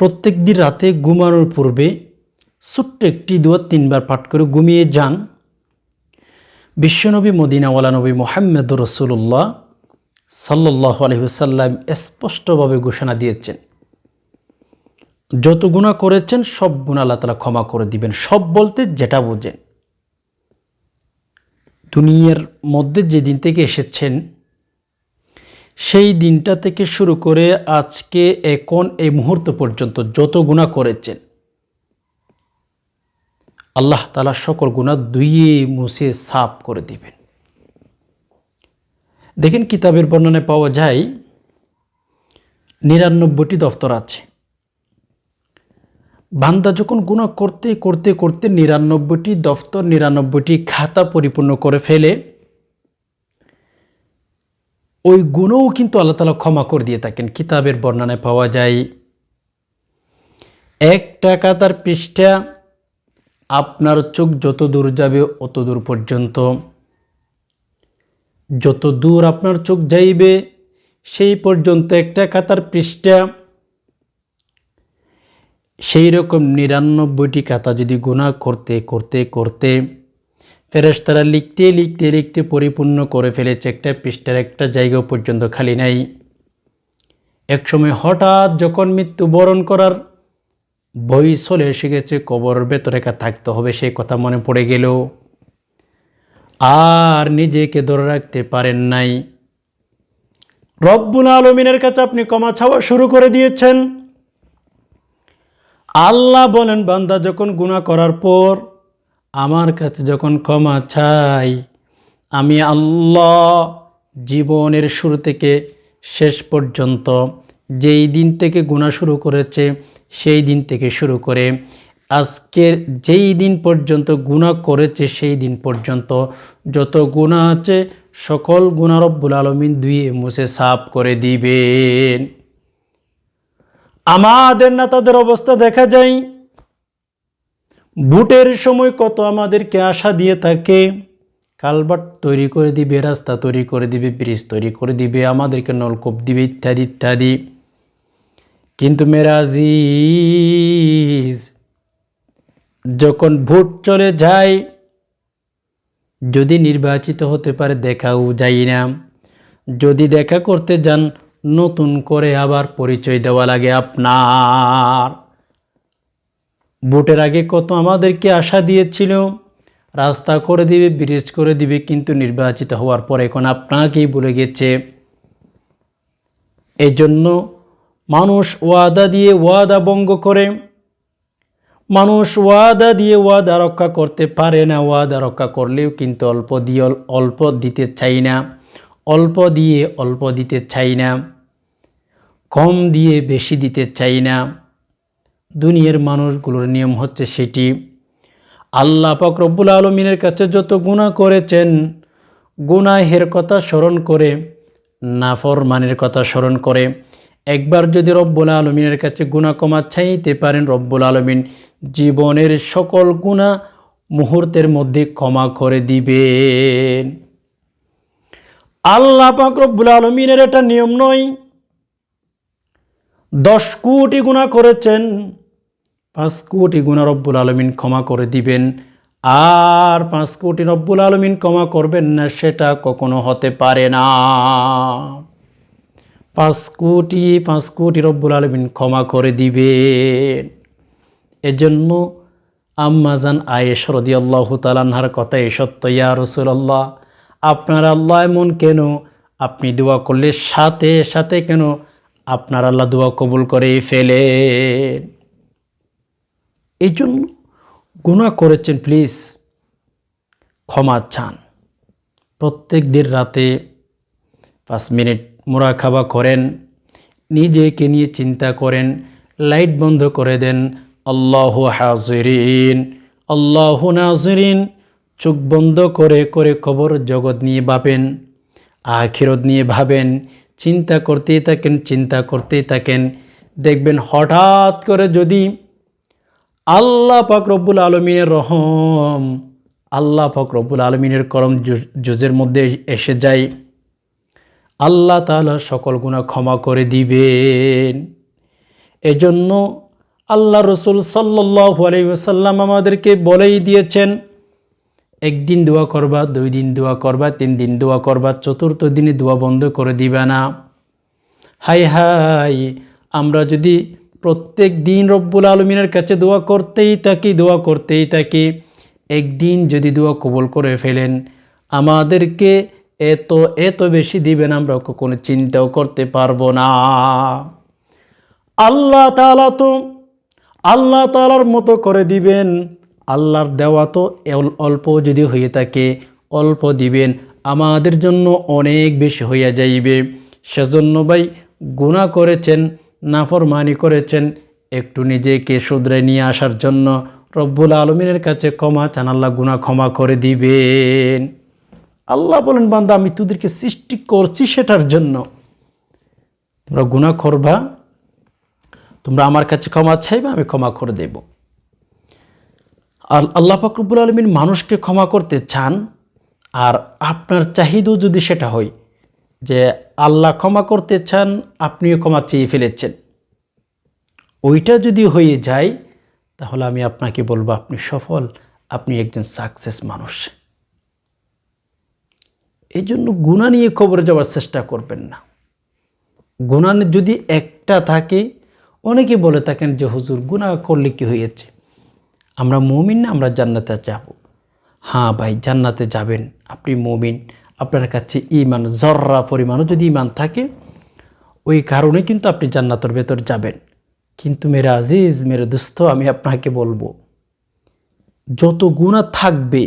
প্রত্যেক দিন রাতে ঘুমানোর পূর্বে ছোট্ট একটি দোয়া তিনবার পাঠ করে ঘুমিয়ে যান। বিশ্বনবী মদিনাওয়ালা নবী মোহাম্মদ রসুল্লাহ সাল্লাহ আলহিসাল্লাম স্পষ্টভাবে ঘোষণা দিয়েছেন। যত গুণা করেছেন, সব গুণা আল্লাহ তালা ক্ষমা করে দিবেন। সব বলতে যেটা বোঝেন। দুনিয়ার মধ্যে যেদিন থেকে এসেছেন সেই দিনটা থেকে শুরু করে আজকে, এখন, এই মুহূর্ত পর্যন্ত যত গুণা করেছেন, আল্লাহ তালা সকল গুণা দুইয়ে মুছে সাফ করে দিবেন। দেখেন কিতাবের বর্ণনায় পাওয়া যায়, নিরানব্বইটি দফতর আছে। বান্দা যখন গুণা করতে করতে করতে নিরানব্বইটি দফতর, নিরানব্বইটি খাতা পরিপূর্ণ করে ফেলে ওই গুণও কিন্তু আল্লাহ তালা ক্ষমা করে দিয়ে থাকেন। কিতাবের বর্ণনায় পাওয়া যায়, এক টাকা তার পৃষ্ঠা, আপনার চোখ যত দূর যাবে অত দূর পর্যন্ত। যত দূর আপনার চোখ যাইবে, সেই পর্যন্ত একটা কাতার পৃষ্ঠা। সেই রকম নিরানব্বইটি কাতা যদি গুণা করতে করতে করতে ফেরেশতারা লিখতে লিখতে লিখতে পরিপূর্ণ করে ফেলেছে একটা পৃষ্ঠার একটা জায়গা পর্যন্ত খালি নাই। একসময় হঠাৎ যখন মৃত্যুবরণ করার বই চলে এসে গেছে কবরের ভেতরে থাকতে হবে, সেই কথা মনে পড়ে গেল। আর নিজেকে ধরে রাখতে পারেন নাই। রব্বুল আলমিনের কাছে আপনি ক্ষমা ছাওয়া শুরু করে দিয়েছেন। আল্লাহ বলেন, বান্দা যখন গুণা করার পর আমার কাছে যখন ক্ষমা চাই, আমি আল্লাহ জীবনের শুরু থেকে শেষ পর্যন্ত যেই দিন থেকে গুণা শুরু করেছে, সেই দিন থেকে শুরু করে আজকের যেই দিন পর্যন্ত গুণা করেছে, সেই দিন পর্যন্ত যত গুণা আছে, সকল গুণা রব্বুল আলমিন দুই মুছে সাফ করে দিবেন। আমাদের না তাদের অবস্থা দেখা যায় বুটের সময় কত আমাদেরকে আশা দিয়ে থাকে? কালবাট তৈরি করে দিবে, রাস্তা তৈরি করে দিবে, ব্রিজ তৈরি করে দিবে, আমাদেরকে নলকূপ দিবে, ইত্যাদি ইত্যাদি। কিন্তু মেরাজিজ যখন ভোট চলে যায়, যদি নির্বাচিত হতে পারে দেখাও যাই না। যদি দেখা করতে যান, নতুন করে আবার পরিচয় দেওয়া লাগে আপনার। ভোটের আগে কত আমাদেরকে আশা দিয়েছিল, রাস্তা করে দিবে ব্রিজ করে দিবে, কিন্তু নির্বাচিত হওয়ার পর এখন আপনাকেই বলে গেছে। এই জন্য মানুষ ওয়াদা দিয়ে ওয়াদা ভঙ্গ করে। মানুষ ওয়াদা দিয়ে ওয়াদা রক্ষা করতে পারে না, ওয়াদা রক্ষা করলেও কিন্তু অল্প দিয়ে অল্প দিতে চাই না। অল্প দিয়ে অল্প দিতে চাই না। কম দিয়ে বেশি দিতে চাই না। দুনিয়ার মানুষগুলোর নিয়ম হচ্ছে সেটি। আল্লাহ পাক রব্বুল আলমিনের কাছে যত গুণা করেছেন, গুনাহের কথা স্মরণ করে, নাফরমানের কথা স্মরণ করে। একবার যদি রব্বুল আলমিনের কাছে গুণা কমা চাইতে পারেন, রব্বুল আলমিন জীবনের সকল গুণা মুহূর্তের মধ্যে ক্ষমা করে দিবেন। আল্লাহ পাক রব্বুল আলমিনের এটা নিয়ম নয়। দশ কোটি গুণা করেছেন পাঁচ কোটি গুণা রব্বুল আলমিন ক্ষমা করে দিবেন। আর পাঁচ কোটি রব্বুল আলমিন ক্ষমা করবেন না, সেটা কখনো হতে পারে না। পাঁচ কোটি পাঁচ কোটি রব্বুল আলমিন ক্ষমা করে দিবেন। এজন্য আম্মাজান আয়েশ রদি আল্লাহ তালানহার কথাই সত্য, ইয়া রসুল্লাহ আপনার আল্লাহ এমন কেন? আপনি দোয়া করলে সাথে সাথে কেন আপনার আল্লাহ দোয়া কবুল করে ফেলেন? এই জন্য গুণা করেছেন প্লিজ ক্ষমা চান। প্রত্যেক দিন রাতে পাঁচ মিনিট মোরা খাওয়া করেন, নিজেকে নিয়ে চিন্তা করেন, লাইট বন্ধ করে দেন, আল্লাহ হাজরিন, আল্লাহ নাজরিন, চোখ বন্ধ করে করে কবর জগৎ নিয়ে ভাবেন, আখিরত নিয়ে ভাবেন, চিন্তা করতেই থাকেন, চিন্তা করতেই থাকেন। দেখবেন হঠাৎ করে যদি আল্লাহ পাক রব্বুল আলমিনের রহম, আল্লাহ পাক রব্বুল আলমিনের করম জুজের মধ্যে এসে যায়। আল্লাহ তালা সকল গুণা ক্ষমা করে দিবেন। এজন্য আল্লাহ রসুল সাল্লাহ আলাইসাল্লাম আমাদেরকে বলেই দিয়েছেন, একদিন দোয়া করবা, দুই দিন দোয়া করবা, তিন দিন দোয়া করবা, চতুর্থ দিনে দোয়া বন্ধ করে দিবা না। হাই হাই আমরা যদি প্রত্যেক দিন রব্বুল আলমিনের কাছে দোয়া করতেই থাকি, দোয়া করতেই থাকি। একদিন যদি দোয়া কবল করে ফেলেন, আমাদেরকে এত এত বেশি দিবেন আমরা কখনো চিন্তাও করতে পারব না। আল্লাহ তালা তো, আল্লাহ তালার মতো করে দিবেন। আল্লাহর দেওয়া তো অল্প যদি হয়ে থাকে, অল্প দিবেন। আমাদের জন্য অনেক বেশি হইয়া যাইবে। সেজন্য ভাই গুণা করেছেন নাফরমানি করেছেন। একটু নিজেকে শুধরে নিয়ে আসার জন্য রব্বুল আলমিনের কাছে ক্ষমা চান, আল্লাহ গুণা ক্ষমা করে দিবেন। আল্লাহ বলেন, বান্দা, আমি তোদেরকে সৃষ্টি করছি সেটার জন্য। তোমরা গুণা করবা, তোমরা আমার কাছে ক্ষমা চাইবে, আমি ক্ষমা করে দেব। আর আল্লাহ ফাকরুবুল আলমিন মানুষকে ক্ষমা করতে চান, আর আপনার চাহিদাও যদি সেটা হয় যে আল্লাহ ক্ষমা করতে চান, আপনিও ক্ষমা চেয়ে ফেলেছেন। ওইটা যদি হয়ে যায়, তাহলে আমি আপনাকে বলব, আপনি সফল, আপনি একজন সাকসেস মানুষ। এই জন্য গুণা নিয়ে খবরে যাওয়ার চেষ্টা করবেন না। গুণা যদি একটা থাকে, অনেকে বলে থাকেন যে, হুজুর গুণা করলে কি হয়েছে? আমরা মমিন না, আমরা জান্নাতে যাব। হ্যাঁ ভাই, জান্নাতে যাবেন। আপনি মমিন। আপনার কাছে ইমান জর্রা পরিমাণও যদি ইমান থাকে, ওই কারণে কিন্তু আপনি জান্নাতের ভেতর যাবেন। কিন্তু মেরে আজিজ, মেরে দুস্থ, আমি আপনাকে বলব, যত গুণা থাকবে,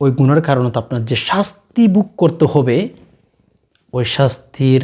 ওই গুণার কারণে তো আপনার যে শাস্তি বুক করতে হবে, ওই শাস্তির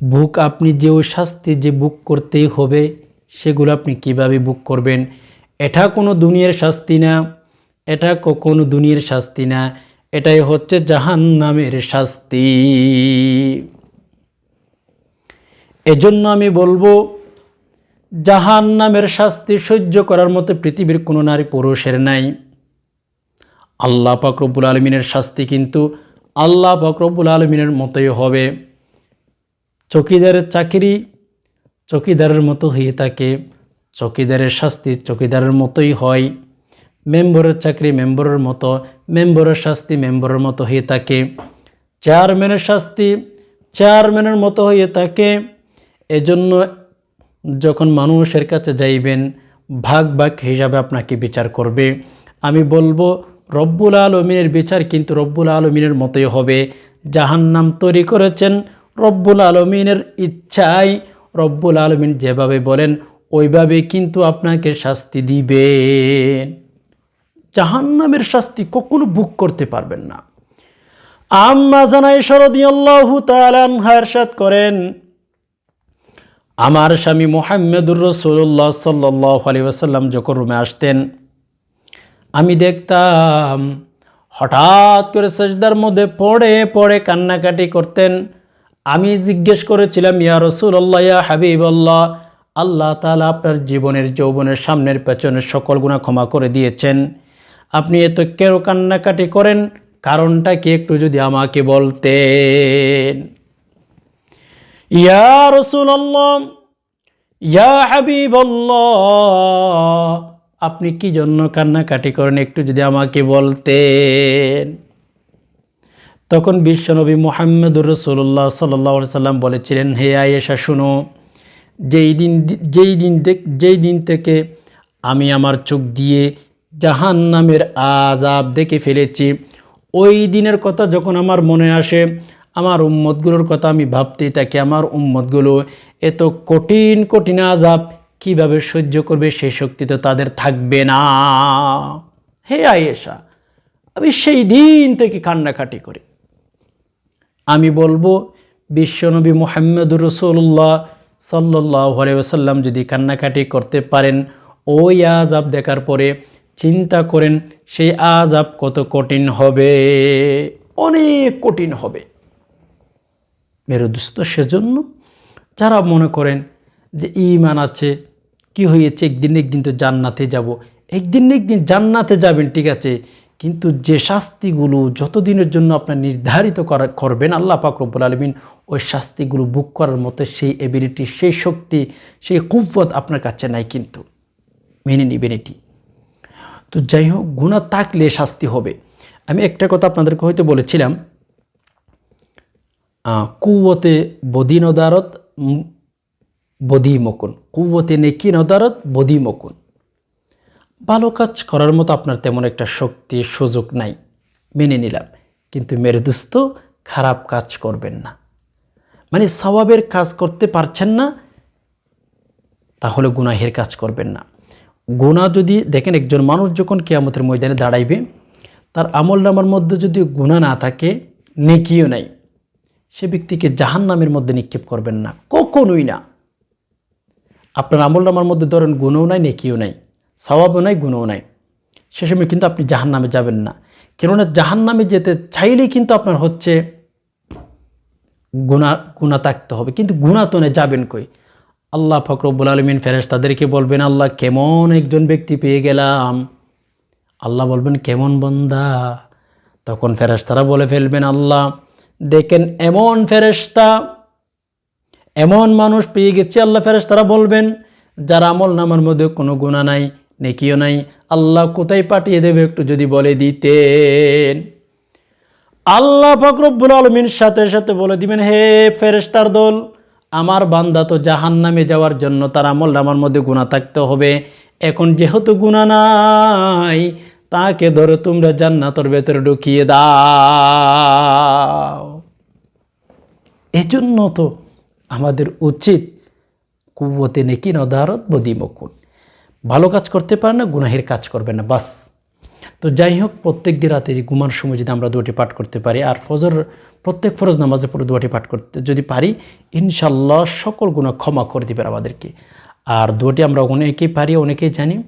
বুক আপনি যে ওই শাস্তি যে বুক করতেই হবে, সেগুলো আপনি কীভাবে বুক করবেন? এটা কোনো দুনিয়ার শাস্তি না, এটা কখনো দুনিয়ার শাস্তি না। এটাই হচ্ছে জাহান নামের শাস্তি। এজন্য আমি বলব জাহান নামের শাস্তি সহ্য করার মতো পৃথিবীর কোনো নারী পুরুষের নাই। আল্লাহ পাকরবুল আলমিনের শাস্তি কিন্তু আল্লাহ পাকরবুল আলমিনের মতোই হবে। চকিদারের চাকরি চকিদারের মতো হয়ে থাকে, চকিদারের শাস্তি চকিদারের মতোই হয়। মেম্বরের চাকরি মেম্বরের মতো, মেম্বরের শাস্তি মেম্বরের মতো হয়ে থাকে। চেয়ারম্যানের শাস্তি চেয়ারম্যানের মতো হয়ে থাকে। এজন্য যখন মানুষের কাছে যাইবেন, ভাগ ভাগ হিসাবে আপনাকে বিচার করবে। আমি বলব, রব্বুল আলমিনের বিচার কিন্তু রব্বুল আলমিনের মতোই হবে। জাহান্নাম তৈরি করেছেন রব্বুল আলমিনের ইচ্ছায় রব্বুল আলমিন যেভাবে বলেন, ওইভাবে কিন্তু আপনাকে শাস্তি দিবেন। জাহান্নামের শাস্তি কখনো বুক করতে পারবেন না। আম্মা জানাই শরদিয়াল্লাহু তালানহার সাত করেন, আমার স্বামী মোহাম্মদুর রসুল্লাহ সাল্লাহ আলী ওসাল্লাম যখন রুমে আসতেন, আমি দেখতাম হঠাৎ করে সজদার মধ্যে পড়ে পড়ে কান্নাকাটি করতেন। আমি জিজ্ঞেস করেছিলাম, ইয়া রসুল্লাহ ইয়া হাবিব আল্লাহ আল্লাহ তালা আপনার জীবনের যৌবনের সামনের পেছনের সকল গুণা ক্ষমা করে দিয়েছেন। আপনি এত কেন কান্নাকাটি করেন, কারণটা কি একটু যদি আমাকে বলতেন? ইয়া রসুল্লাহ ইয়া হাবিব আপনি কি জন্য কান্নাকাটি করেন একটু যদি আমাকে বলতেন? তখন বিশ্বনবী মোহাম্মদুর রসুল্লাহ সাল্লাহ সাল্লাম বলেছিলেন, হে আয়েশা, শুনো, যেই দিন যেই দিন যেই দিন থেকে আমি আমার চোখ দিয়ে জাহান নামের আজাব দেখে ফেলেছি। ওই দিনের কথা যখন আমার মনে আসে, আমার উম্মতগুলোর কথা আমি ভাবতেই থাকি, আমার উম্মতগুলো এত কঠিন কঠিন আজাব কীভাবে সহ্য করবে সেই শক্তি তো তাদের থাকবে না। হে আয়েশা, আমি সেই দিন থেকে কান্নাকাটি করি। আমি বলব বিশ্বনবী মোহাম্মদুর রসুল্লাহ সাল্লাহ ওসাল্লাম যদি কান্নাকাটি করতে পারেন, ওই আজাব দেখার পরে চিন্তা করেন, সেই আজাব কত কঠিন হবে? অনেক কঠিন হবে। মেরু দুস্থ সেজন্য যারা মনে করেন যে ইমান আছে, কি হয়েছে, একদিন একদিন তো জান্নাতে যাব। একদিন একদিন জান্নাতে যাবেন, ঠিক আছে। কিন্তু যে শাস্তিগুলো যতদিনের জন্য আপনার নির্ধারিত করা করবেন আল্লাহ পাক রব্বুল আলমিন, ওই শাস্তিগুলো বুক করার মতো সেই এবিলিটি সেই শক্তি, সেই কুব্বত আপনার কাছে নাই কিন্তু। মেনে নিবেন এটি। তো যাই হোক গুণা থাকলে শাস্তি হবে। আমি একটা কথা আপনাদেরকে হয়তো বলেছিলাম কুয়তে বদি নদারত বদি মকুন। কুয়তে নেকি নদারত, বদি মকুন। ভালো কাজ করার মতো আপনার তেমন একটা শক্তি, সুযোগ নাই, মেনে নিলাম। কিন্তু মেরে দোস্ত খারাপ কাজ করবেন না। মানে স্বভাবের কাজ করতে পারছেন না, তাহলে গুনাহের কাজ করবেন না। গুণা যদি দেখেন, একজন মানুষ যখন কেয়ামতের ময়দানে দাঁড়াইবে, তার আমল নামার মধ্যে যদি গুণা না থাকে, নেকিও নাই। সে ব্যক্তিকে জাহান নামের মধ্যে নিক্ষেপ করবেন না, কখনোই না। আপনার আমল নামার মধ্যে ধরেন গুণও নাই, নেকিও নাই স্বভাবও নাই গুণও নাই। সে সময় কিন্তু আপনি জাহান নামে যাবেন না। কেননা জাহান নামে যেতে চাইলেই কিন্তু আপনার হচ্ছে গুণা গুণা থাকতে হবে। কিন্তু গুণা তো যাবেন কই? আল্লাহ ফকরবুল আলমিন ফেরেস তাদেরকে বলবেন, আল্লাহ কেমন একজন ব্যক্তি পেয়ে গেলাম? আল্লাহ বলবেন, কেমন বন্দা? তখন ফেরেস্তারা বলে ফেলবেন, আল্লাহ, দেখেন এমন ফেরেস্তা এমন মানুষ পেয়ে গেছে, আল্লাহ ফেরেস্তারা বলবেন, যার আমল নামার মধ্যে কোনো গুণা নাই, নেকিও নাই। আল্লাহ কোথায় পাঠিয়ে দেবে একটু যদি বলে দিতেন? আল্লাহ ফকরবুল আলমিন সাথে সাথে বলে দিবেন, হে ফেরেস্তার দল আমার বান্দা তো জাহান নামে যাওয়ার জন্য তার আমল নামার মধ্যে গুণা থাকতে হবে। এখন যেহেতু গুণা নাই, তাকে ধরে তোমরা জান্নাতর ভেতরে ঢুকিয়ে দাও। এজন্য তো আমাদের উচিত কুবতে নেকি নদারত বদিমকুন। ভালো কাজ করতে পারে না, গুনাহের কাজ করবে না, বাস। তো যাই হোক প্রত্যেক দিন রাতে ঘুমার সময় যদি আমরা দুটি পাঠ করতে পারি, আর ফজর, প্রত্যেক ফরজ নামাজে পরে দুটি পাঠ করতে যদি পারি ইনশাল্লাহ সকল গুণা ক্ষমা করে দেবেন আমাদেরকে। আর দুটি আমরা অনেকেই পারি, অনেকেই জানি।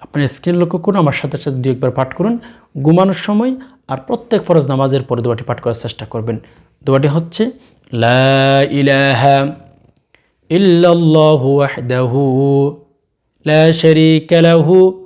আপনার স্ক্রিন লক্ষ্য করুন, আমার সাথে সাথে দু একবার পাঠ করুন। ঘুমানোর সময় আর প্রত্যেক ফরজ নামাজের পরে দুটি পাঠ করার চেষ্টা করবেন। দুটি হচ্ছে, লা ইলাহা লাহু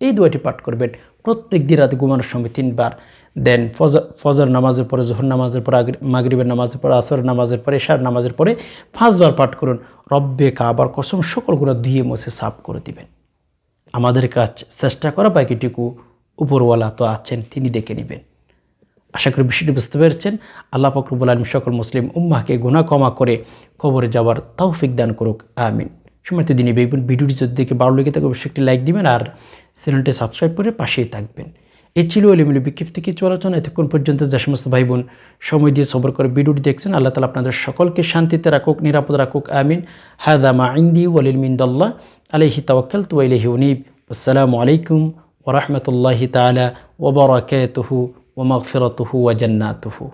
এই দুয়াটি পাঠ করবেন। প্রত্যেক দিন রাতে ঘুমানোর সময় তিনবার। দেন ফজর ফজর নামাজের পরে, জোহর নামাজের পরে মাগরিবের নামাজের পরে আসর নামাজের পরে, এশার নামাজের পরে পাঁচবার পাঠ করুন। রব্বে কাবার কসম সকলগুলো ধুয়ে মুছে সাফ করে দিবেন। আমাদের কাজ চেষ্টা করা বাকিটুকু উপরওয়ালা তো আছেন, তিনি দেখে নেবেন। আশা করি বিষয়টি বুঝতে পেরেছেন। আল্লাহ ফকরবুল আলম সকল মুসলিম উম্মাহকে গুণা কমা করে কবরে যাওয়ার তৌফিক দান করুক, আমিন। সময়তে দিনে দেখবেন ভিডিওটি যদি দেখে ভালো লেগে থাকে, অবশ্যই একটি লাইক দিবেন আর চ্যানেলটি সাবস্ক্রাইব করে পাশেই থাকবেন। এ ছিল এলিমিলি বিক্ষিপ্ত কিছু আলোচনা। এতক্ষণ পর্যন্ত যে সমস্ত ভাই বোন সময় দিয়ে সবর করে ভিডিওটি দেখছেন, আল্লাহ তালা আপনাদের সকলকে শান্তিতে রাখুক, নিরাপদ রাখুক, আমিন। হায়দামা ইন্দি ওয়ালিলমিন্দল্লাহ আলহি তাওয়াক্কাল তু আলহি উনিব। আসসালামু আলাইকুম ওরহমতুল্লাহি তালা ওবরাকাতহু ওমগফিরতহু ওয়াজান্নাতহু